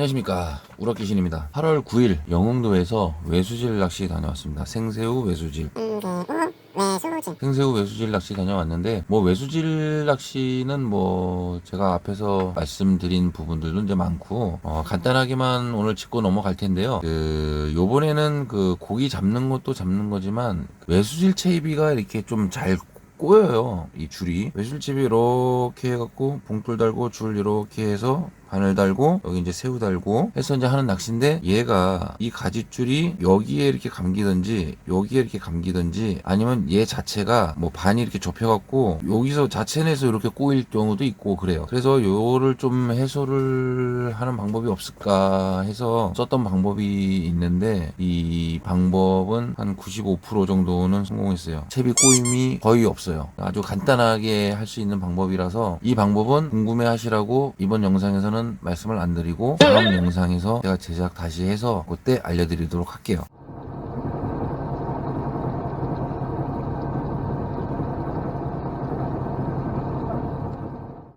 안녕하십니까. 우럭귀신입니다. 8월 9일 영흥도에서 외수질 낚시 다녀왔습니다. 생새우 외수질. 생새우 외수질 낚시 다녀왔는데 뭐 외수질 낚시는 뭐 제가 앞에서 말씀드린 부분들도 이제 많고 어, 간단하게만 오늘 짚고 넘어갈 텐데요. 그 요번에는 그 고기 잡는 것도 잡는 거지만 외수질 채비가 이렇게 좀잘 꼬여요 이 줄이. 외술집이 이렇게 해갖고 봉돌 달고 줄 이렇게 해서 바늘 달고 여기 이제 새우 달고 해서 이제 하는 낚시인데 얘가 이 가지줄이 여기에 이렇게 감기든지 여기에 이렇게 감기든지 아니면 얘 자체가 뭐 반이 이렇게 접혀갖고 여기서 자체 내서 이렇게 꼬일 경우도 있고 그래요. 그래서 요를 좀 해소를 하는 방법이 없을까 해서 썼던 방법이 있는데 이 방법은 한 95% 정도는 성공했어요. 채비 꼬임이 거의 없어요. 아주 간단하게 할 수 있는 방법이라서 이 방법은 궁금해 하시라고 이번 영상에서는 말씀을 안 드리고 다음 영상에서 제가 제작 다시 해서 그때 알려드리도록 할게요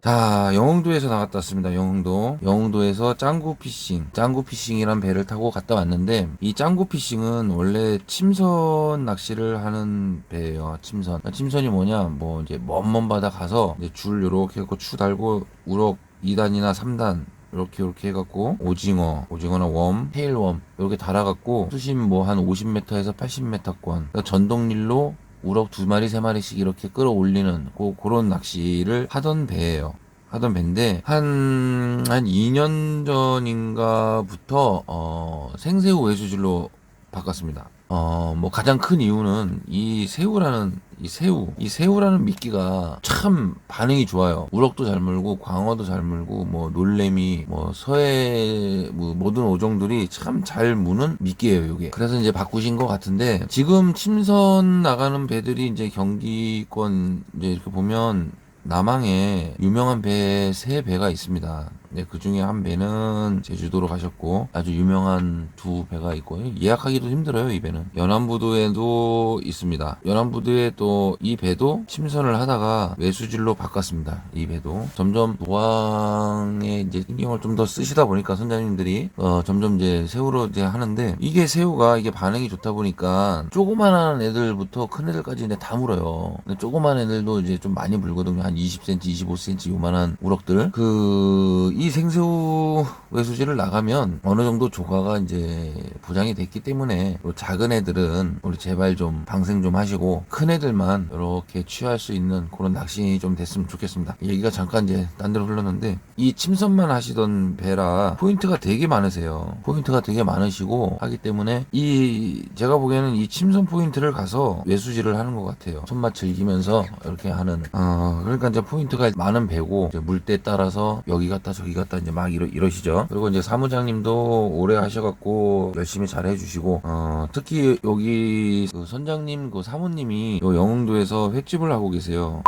자, 영흥도에서 나갔다 왔습니다. 영흥도. 영흥도에서 짱구 피싱, 짱구 피싱이란 배를 타고 갔다 왔는데 이 짱구 피싱은 원래 침선 낚시를 하는 배예요. 침선. 침선이 뭐냐? 뭐 이제 먼 먼 바다 가서 이제 줄 요렇게 해갖고 추 달고 우럭 2단이나 3단 이렇게 이렇게 해갖고 오징어, 오징어나 웜, 테일웜 이렇게 달아갖고 수심 뭐 한 50m에서 80m권 전동릴로 우럭 두 마리 세 마리씩 이렇게 끌어올리는 고, 그런 낚시를 하던 배예요. 하던 배인데 한, 한 2년 전인가부터 어, 생새우 외수질로 바꿨습니다. 어, 뭐 가장 큰 이유는 이 새우라는 이 새우, 이 새우라는 미끼가 참 반응이 좋아요. 우럭도 잘 물고 광어도 잘 물고 뭐 놀래미, 뭐 서해 뭐 모든 어종들이 참 잘 무는 미끼예요, 이게. 그래서 이제 바꾸신 것 같은데 지금 침선 나가는 배들이 이제 경기권 이제 이렇게 보면 남항에 유명한 배 세 배가 있습니다. 네, 그 중에 한 배는 제주도로 가셨고 아주 유명한 두 배가 있고 예약하기도 힘들어요 이 배는. 연안부두에도 있습니다. 연안부두에 또 이 배도 침선을 하다가 외수질로 바꿨습니다 이 배도. 점점 노항에 이제 신경을 좀 더 쓰시다 보니까 선장님들이 어 점점 이제 새우로 이제 하는데 이게 새우가 이게 반응이 좋다 보니까 조그만한 애들부터 큰 애들까지 이제 다 물어요. 근데 조그만 애들도 이제 좀 많이 물거든요. 한 20cm 25cm 요만한 우럭들. 그이 생새우 외수지를 나가면 어느 정도 조과가 이제 보장이 됐기 때문에 요 작은 애들은 우리 제발 좀 방생 좀 하시고 큰 애들만 이렇게 취할 수 있는 그런 낚시 좀 됐으면 좋겠습니다. 얘기가 잠깐 이제 딴 데로 흘렀는데 이 침선만 하시던 배라 포인트가 되게 많으세요. 포인트가 되게 많으시고 하기 때문에 이 제가 보기에는 이 침선 포인트를 가서 외수지를 하는 것 같아요. 손맛 즐기면서 이렇게 하는 어 그러니까 이제 포인트가 많은 배고 물때 따라서 여기 갔다 저기 갔다 이제 막 이러, 이러시죠. 그리고 이제 사무장님도 오래 하셔갖고 열심히 잘 해주시고, 어, 특히 여기 그 선장님 그 사모님이 요 영흥도에서 횟집을 하고 계세요.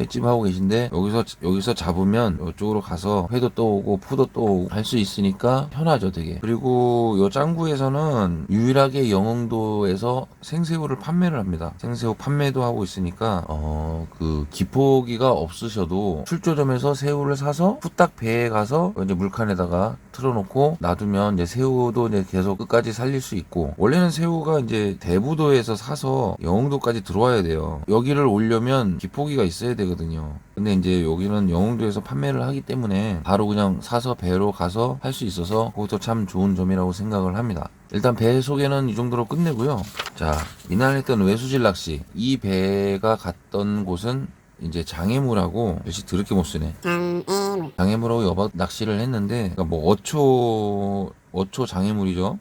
횟집 하고 계신데 여기서 여기서 잡으면 이쪽으로 가서 회도 떠오고 푸도 떠오고 할 수 있으니까 편하죠 되게. 그리고 요 짱구에서는 유일하게 영흥도에서 생새우를 판매를 합니다. 생새우 판매도 하고 있으니까 어 그 기포기가 없으셔도 출조점에서 새우를 사서 후딱 배에 가서 이제 물칸에다가 틀어놓고 놔두면 이제 새우도 이제 계속 끝까지 살릴 수 있고 원래는 새우가 이제 대부도에서 사서 영흥도까지 들어와야 돼요. 여기를 오려면 기포기가 있어야 되거든요. 근데 이제 여기는 영흥도에서 판매를 하기 때문에 바로 그냥 사서 배로 가서 할 수 있어서 그것도 참 좋은 점이라고 생각을 합니다. 일단 배 소개는 이 정도로 끝내고요. 자 이날 했던 외수질 낚시. 이 배가 갔던 곳은 이제 장애물하고 역시 드럽게 못 쓰네 장애물 장애물하고 여박 낚시를 했는데 그러니까 뭐 어초 어초 장애물이죠.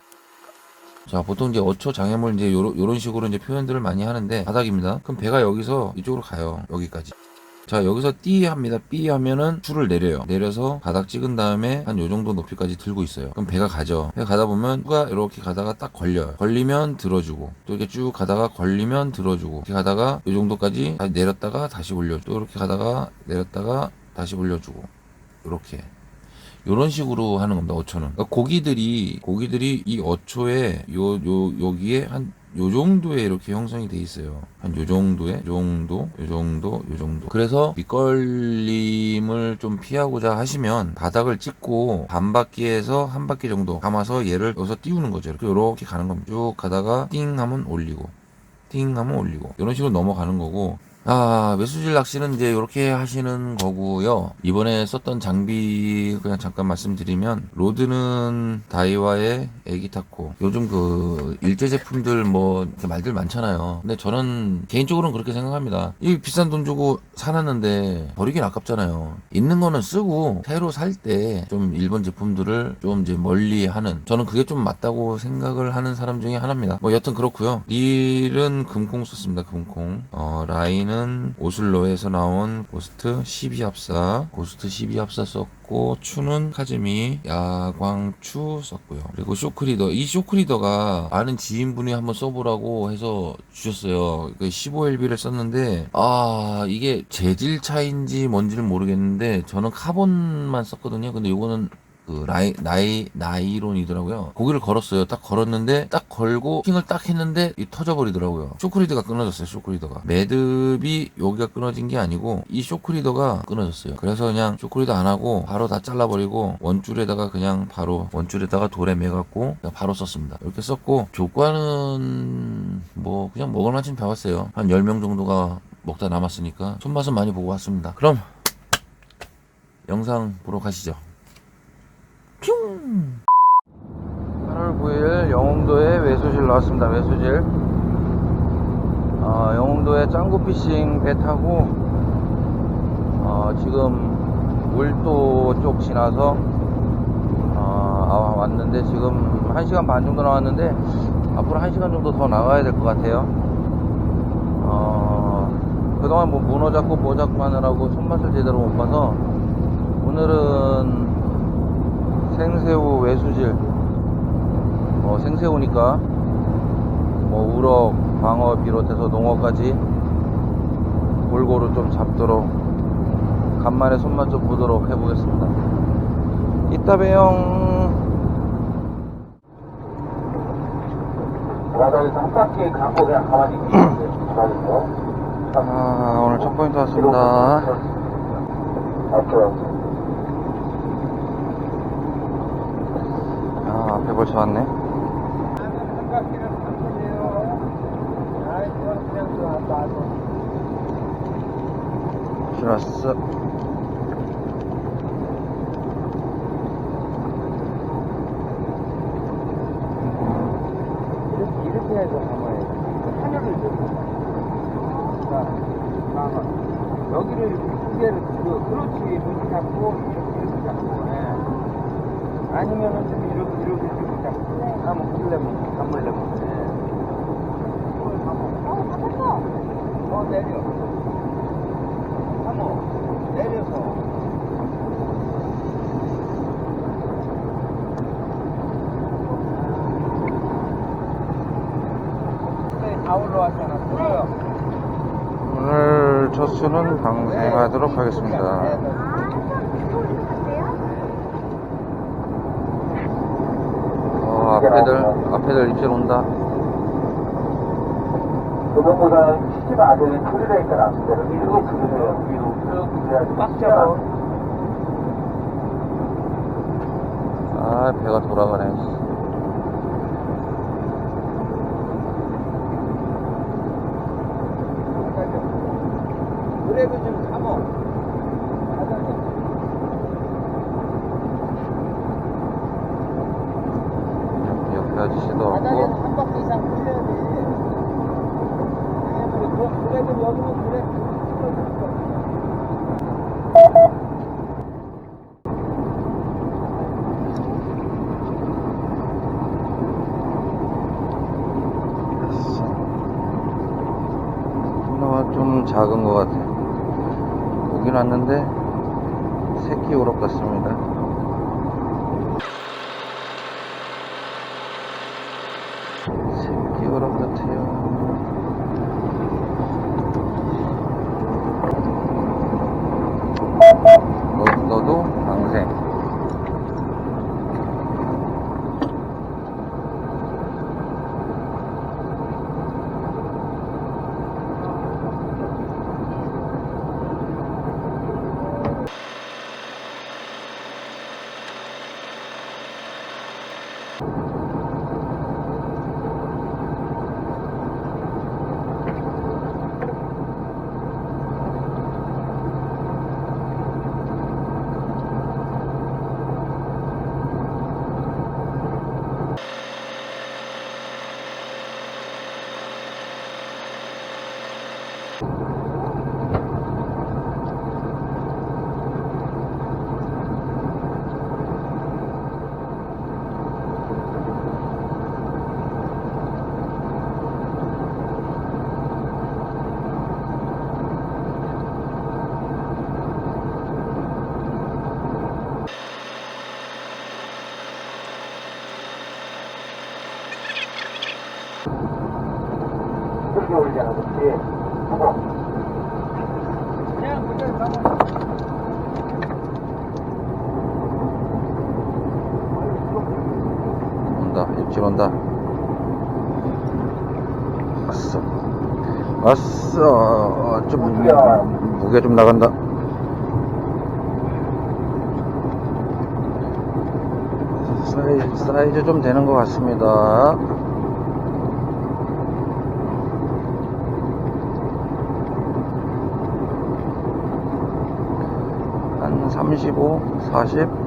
자 보통 이제 어초 장애물 이제 요런, 요런 식으로 이제 표현들을 많이 하는데 바닥입니다. 그럼 배가 여기서 이쪽으로 가요. 여기까지. 자 여기서 띠 합니다. 삐 하면은 줄을 내려요. 내려서 바닥 찍은 다음에 한 요 정도 높이까지 들고 있어요. 그럼 배가 가죠. 배가 가다 보면 수가 이렇게 가다가 딱 걸려요. 걸리면 들어주고 또 이렇게 쭉 가다가 걸리면 들어주고 이렇게 가다가 요 정도까지 다시 내렸다가 다시 올려주고 또 이렇게 가다가 내렸다가 다시 올려주고 이렇게 요런 식으로 하는 겁니다. 어초는. 그러니까 고기들이 고기들이 이 어초에 요 요 여기에 한 요 정도에 이렇게 형성이 돼 있어요. 한 요 정도에, 요 정도, 요 정도, 요 정도. 그래서 밑걸림을 좀 피하고자 하시면 바닥을 찍고 반 바퀴에서 한 바퀴 정도 감아서 얘를 여기서 띄우는 거죠. 이렇게 이렇게 가는 겁니다. 쭉 가다가 띵 하면 올리고, 띵 하면 올리고. 이런 식으로 넘어가는 거고. 아, 외수질 낚시는 이제 이렇게 하시는 거고요. 이번에 썼던 장비 그냥 잠깐 말씀드리면 로드는 다이와의 에기타코. 요즘 그 일제 제품들 뭐 이렇게 말들 많잖아요. 근데 저는 개인적으로는 그렇게 생각합니다. 이 비싼 돈 주고 사놨는데 버리긴 아깝잖아요. 있는 거는 쓰고 새로 살 때 좀 일본 제품들을 좀 이제 멀리 하는 저는 그게 좀 맞다고 생각을 하는 사람 중에 하나입니다. 뭐 여튼 그렇고요. 릴은 금콩 썼습니다. 금콩. 어, 라인 은 오슬로에서 나온 고스트 12합사 고스트 12합사 썼고 추는 카즈미 야광추 썼고요. 그리고 쇼크리더 이 쇼크리더가 아는 지인분이 한번 써보라고 해서 주셨어요. 15LB를 썼는데 아 이게 재질 차인지 뭔지는 모르겠는데 저는 카본만 썼거든요. 근데 이거는 그 라이 나이 나이론이더라고요. 고기를 걸었어요. 딱 걸었는데 딱 걸고 킹을 딱 했는데 이 터져버리더라고요. 쇼크리더가 끊어졌어요. 쇼크리더가 매듭이 여기가 끊어진 게 아니고 이 쇼크리더가 끊어졌어요. 그래서 그냥 쇼크리더 안 하고 바로 다 잘라버리고 원줄에다가 그냥 바로 원줄에다가 돌에 매갖고 바로 썼습니다. 이렇게 썼고 조과는 뭐 그냥 먹을 만큼 배웠어요. 한 10명 정도가 먹다 남았으니까 손맛은 많이 보고 왔습니다. 그럼 영상 보러 가시죠. 8월 9일 영흥도에 외수질 나왔습니다. 외수질. 어, 영흥도에 짱구 피싱 배 타고 어, 지금 울도 쪽 지나서 어, 아, 왔는데 지금 1시간 반 정도 나왔는데 앞으로 1시간 정도 더 나가야 될 것 같아요. 어, 그동안 뭐 문어 잡고 뭐 잡고 하느라고 손맛을 제대로 못 봐서 오늘은 생새우 외수질 뭐 생새우니까 뭐 우럭, 광어 비롯해서 농어까지 골고루 좀 잡도록 간만에 손맛 좀 보도록 해보겠습니다. 이따 봬요. 바닥에서 한 바퀴 감고 그냥 가만히 계시면 바닥에서 아, 오늘 첫 포인트 왔습니다. 앞으로 아, 앞에 벌써 왔네. 한 바퀴를 감고세요 아 이건 그냥 들어왔다 들어왔어. 이렇게, 이렇게 해서 감아야 돼 하늘을 이렇게 자 감아 여기를 이렇게 두 개를 그, 그렇지 이렇게 잡고 이렇게 잡고 예. 아니면은 좀 이렇게 이렇게 이렇게 잡고 감을 풀려면 감으려면 예. 어 내려 감어 내려서 네, 다 올라왔잖아 보여요 오늘 첫 수는 방생하도록 하겠습니다. 어, 앞에들, 입질 온다. 그동보다는 치지가 않으면 소리가 있잖아. 위로 부르세요. 위로 쭉 그래야지. 꽉 잡아. 아, 배가 돌아가네. 그래도 좀 감어. 아저씨도 없고. 한 바퀴 이상 풀려야 돼. 그래도, 그래도 여기는 그래. 누나가 좀 작은 것 같아. 오긴 왔는데, 새끼 우럭 같습니다. 좀 나간다. 사이즈, 사이즈 좀 되는 것 같습니다. 한 35, 40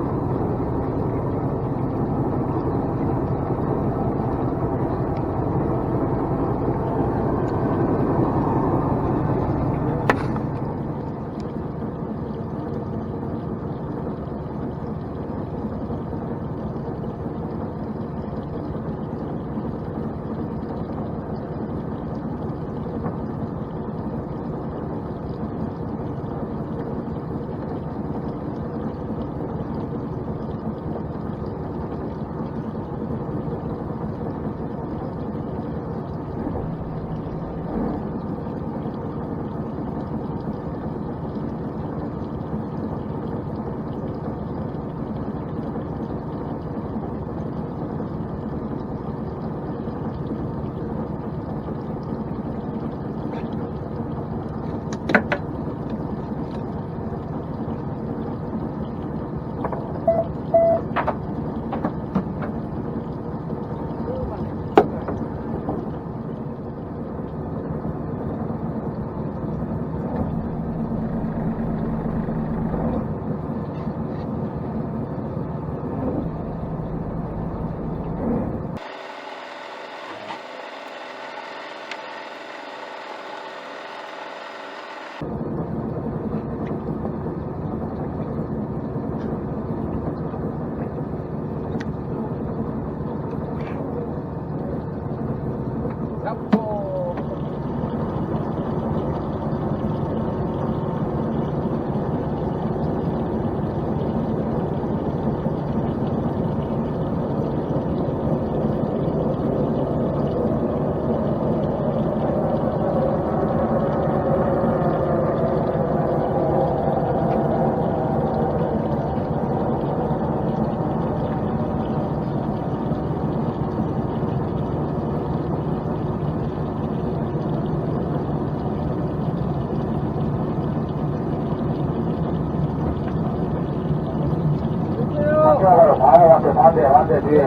바로 반대 반대 반대 뒤에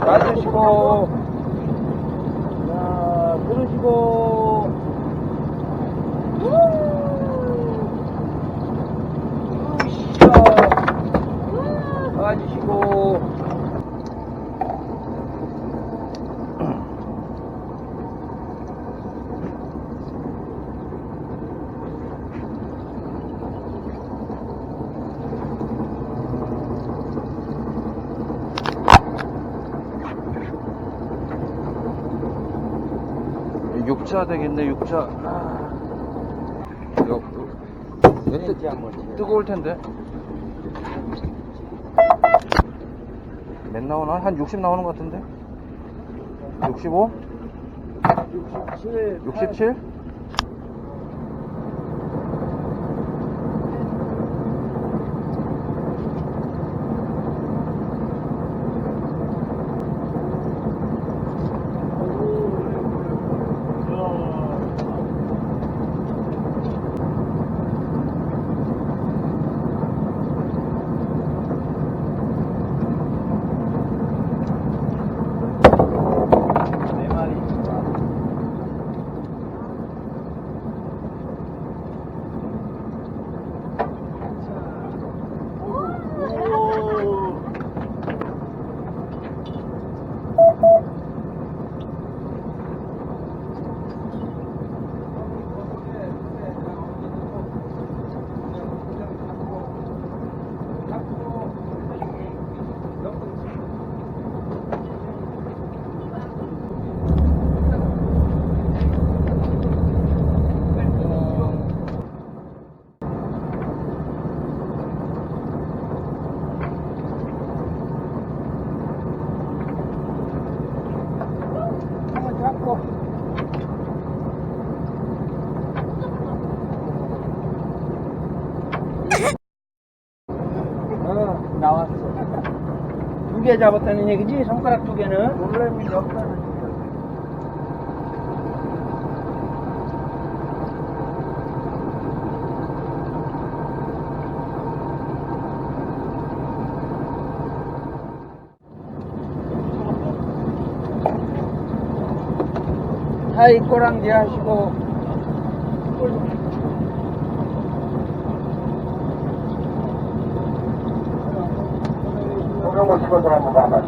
맞으시고 자 들으시고 으쌰 맞으시고 육차 되겠네 육차 이거 이거 뜨, 쳐요. 뜨거울 텐데 몇 나오나? 한 60 나오는 것 같은데 65? 67 67? 네 마리 개 잡았다는 얘기지? 손가락 두 개는? 놀래미 역사는 하이 꼬랑지 하시고 소